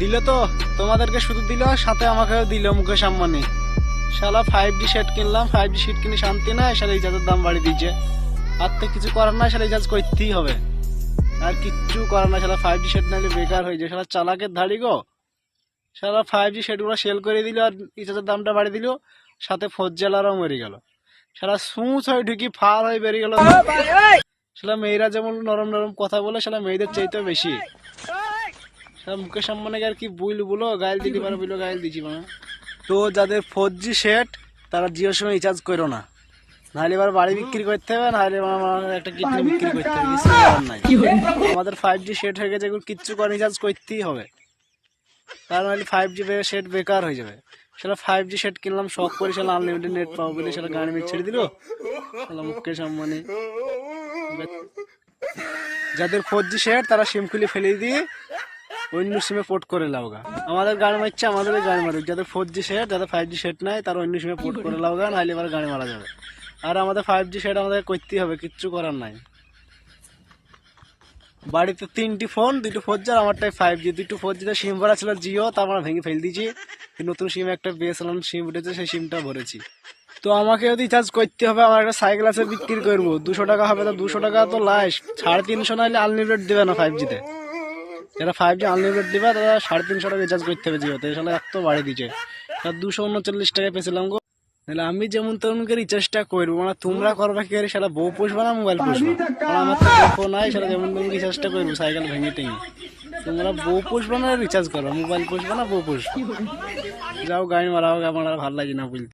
দিল তো তোমাদেরকে শুধু দিল সাথে আমাকেও দিল মুকেশ আম্বানি। শালা ফাইভ জি সেট কিনলাম ফাইভ জি সেট কিনে শান্তি নাই শালা রিচার্জের দাম বাড়িয়ে দিয়েছে। আর তো কিছু করার নাই শালা রিচার্জ করতেই হবে। আর কিচ্ছু করার নাই শালা ফাইভ জি সেট নাহলে বেকার হয়ে যায়। শালা চালাকের ধাড়ি গো। শালা ফাইভ জি সেটগুলো সেল করে দিল আর রিচার্জের দামটা বাড়িয়ে দিল সাথে ফোর জেলারও মরে গেল। শালা সুঁচ হয়ে ঢুকি ফার হয়ে বেরিয়ে গেল। শালা মেয়েরা যেমন নরম নরম কথা বলে শালা মেয়েদের চাইতেও বেশি। মুকেশ আম্বানিকে আর কি বুইল বলো গাইল দিতে পারো বলো গাইল দিছি মানে তো যাদের ফোর জি সেট তারা জিওর সময় রিচার্জ করো না। নাহলে এবার বাড়ি বিক্রি করতে হবে নাহলে একটা কিডনি বিক্রি করতে হবে কিছু করার নাই। আমাদের ফাইভ জি সেট হয়ে গেছে এগুলো কিচ্ছু করে রিচার্জ করতেই হবে। তার নাহলে ফাইভ জি সেট বেকার হয়ে যাবে। সেটা ফাইভ জি সেট কিনলাম শখ করে সেটা আনলিমিটেড নেট পাবো বলে সেটা গাড়ি মেট ছেড়ে দিল। সেটা মুকেশ আম্বানি। যাদের ফোর জি সেট তারা সিম খুলে ফেলে দিয়ে অন্য সিমে পোর্ট করে লাওগা আমাদের গাড়ি মারছে আমাদের গাড়ি মারুক। যাদের ফোর জি সেট যাদের ফাইভ জি সেট নাই, তারা অন্য সিমে পোর্ট করে লাওগা নাহলে এবার গাড়ি মারা যাবে। আর আমাদের ফাইভ জি সেট আমাদের করতেই হবে, কিচ্ছু করার নাই। বাড়িতে তিনটি ফোন দুটো ফোর জি আর আমারটাই ফাইভ জি দুটো ফোর জিতে সিম ভরা ছিল জিও, তা আমরা ভেঙে ফেল দিয়েছি। নতুন সিম একটা বিএসএল সিম উঠেছে, সেই সিমটা ভরেছি। তো আমাকে যদি রিচার্জ করতে হবে, আমার একটা সাইকেল আছে বিক্রি করব। দুশো টাকা হবে তো দুশো টাকা তো লাস্ট সাড়ে তিনশো নাহলে আনলিমিটেড দেবে না ফাইভ জিতে যারা ফাইভ জি আনলিমিটেড দিবে, তারা সাড়ে তিনশো টাকা রিচার্জ করতে হবে জিওতে। এসলে এত বাড়ি দিচ্ছে তার দুশো উনচল্লিশ টাকা পেয়েছিলাম গো। তাহলে আমি যেমন তেমনকে রিচার্জটা করব মানে তোমরা করবে কি করে? সেটা বউ পুষবা না মোবাইল পুষবে? আমার তো ফোন নাই সেটা যেমন তেমন রিচার্জটা করব সাইকেল ভেঙে টেঙে তোমরা বউ পুষবে না রিচার্জ করো মোবাইল পুষবে না, বউ পুষবে। যাও, গাড়ি মারাও আমার আর ভালো লাগে না বুঝতে